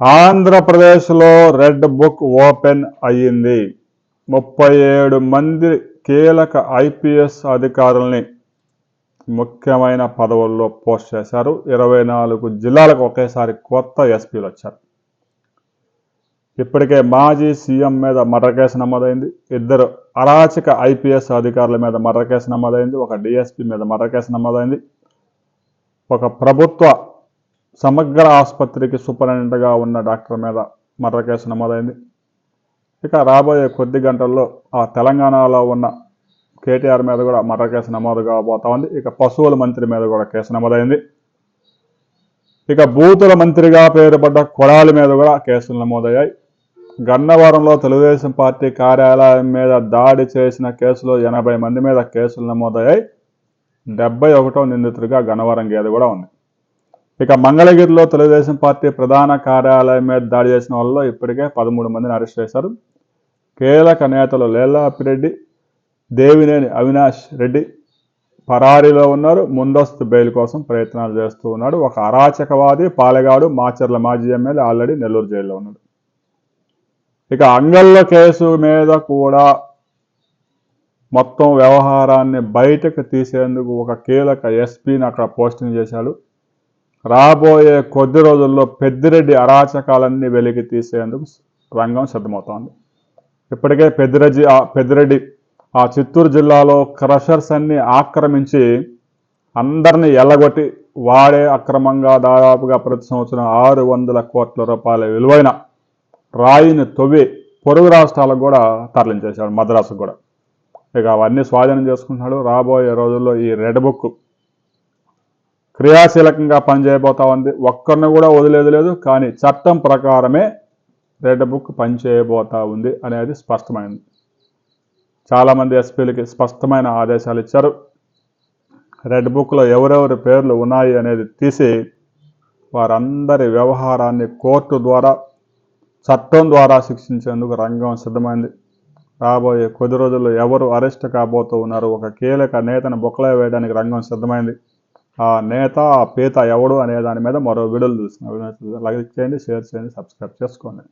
ఆంధ్రప్రదేశ్లో red book open అయ్యింది. ముప్పై ఏడు మంది కీలక ఐపీఎస్ అధికారుల్ని ముఖ్యమైన పదవుల్లో పోస్ట్ చేశారు. ఇరవై నాలుగు జిల్లాలకు ఒకేసారి కొత్త ఎస్పీలు వచ్చారు. ఇప్పటికే మాజీ సీఎం మీద మర్ర కేసు నమోదైంది. ఇద్దరు అరాచక ఐపీఎస్ అధికారుల మీద మర్ర కేసు నమోదైంది. ఒక డిఎస్పీ మీద మర్ర కేసు నమోదైంది. ఒక ప్రభుత్వ సమగ్ర ఆసుపత్రికి సూపరింటెండెంట్గా ఉన్న డాక్టర్ మీద మర్ర కేసు నమోదైంది. ఇక రాబోయే కొద్ది గంటల్లో ఆ తెలంగాణలో ఉన్న కేటీఆర్ మీద కూడా మర్ర కేసు నమోదు కాబోతా ఉంది ఇక పశువుల మంత్రి మీద కూడా కేసు నమోదైంది. ఇక బూతుల మంత్రిగా పేరుపడ్డ కొడాలి మీద కూడా కేసులు నమోదయ్యాయి. గన్నవరంలో తెలుగుదేశం పార్టీ కార్యాలయం మీద దాడి చేసిన కేసులో ఎనభై మంది మీద కేసులు నమోదయ్యాయి. డెబ్బై ఒకటో నిందితుడిగా గన్నవరం గేదె కూడా ఉంది. ఇక మంగళగిరిలో తెలుగుదేశం పార్టీ ప్రధాన కార్యాలయం మీద దాడి చేసిన వాళ్ళలో ఇప్పటికే పదమూడు మందిని అరెస్ట్ చేశారు. కీలక నేతలు లేల్లాపిరెడ్డి దేవినేని అవినాష్ రెడ్డి పరారీలో ఉన్నారు. ముందస్తు బెయిల్ కోసం ప్రయత్నాలు చేస్తూ ఉన్నాడు. ఒక అరాచకవాది పాలెగాడు మాచర్ల మాజీ ఎమ్మెల్యే ఆల్రెడీ నెల్లూరు జైల్లో ఉన్నాడు. ఇక అంగళ్ళ కేసు మీద కూడా మొత్తం వ్యవహారాన్ని బయటకు తీసేందుకు ఒక కీలక ఎస్పీని అక్కడ పోస్టింగ్ చేశాడు. రాబోయే కొద్ది రోజుల్లో పెద్దిరెడ్డి అరాచకాలన్నీ వెలికి తీసేందుకు రంగం సిద్ధమవుతోంది. ఇప్పటికే పెద్దిరెడ్డి ఆ పెద్దిరెడ్డి ఆ చిత్తూరు జిల్లాలో క్రషర్స్ అన్ని ఆక్రమించి అందరినీ ఎల్లగొట్టి వాడే అక్రమంగా దాదాపుగా ప్రతి సంవత్సరం ఆరు వందల కోట్ల రూపాయల విలువైన రాయిని తొవ్వి పొరుగు రాష్ట్రాలకు కూడా తరలించేశాడు మద్రాసుకు కూడా. ఇక అవన్నీ స్వాధీనం చేసుకుంటున్నాడు. రాబోయే రోజుల్లో ఈ రెడ్ బుక్ క్రియాశీలకంగా పనిచేయబోతా ఉంది ఒక్కరిని కూడా వదిలేదు లేదు కానీ చట్టం ప్రకారమే రెడ్ బుక్ పనిచేయబోతా ఉంది అనేది స్పష్టమైంది. చాలామంది ఎస్పీలకి స్పష్టమైన ఆదేశాలు ఇచ్చారు. రెడ్ బుక్లో ఎవరెవరి పేర్లు ఉన్నాయి అనేది తీసి వారందరి వ్యవహారాన్ని కోర్టు ద్వారా చట్టం ద్వారా శిక్షించేందుకు రంగం సిద్ధమైంది. రాబోయే కొద్ది రోజుల్లో ఎవరు అరెస్ట్ కాబోతూ ఉన్నారు? ఒక కీలక నేతను బొక్కలో వేయడానికి రంగం సిద్ధమైంది. ఆ నేత పేత పీత ఎవడు అనే దాని మీద మరో వీడియోలు చూసిన లైక్ చేయండి షేర్ చేయండి సబ్స్క్రైబ్ చేసుకోండి.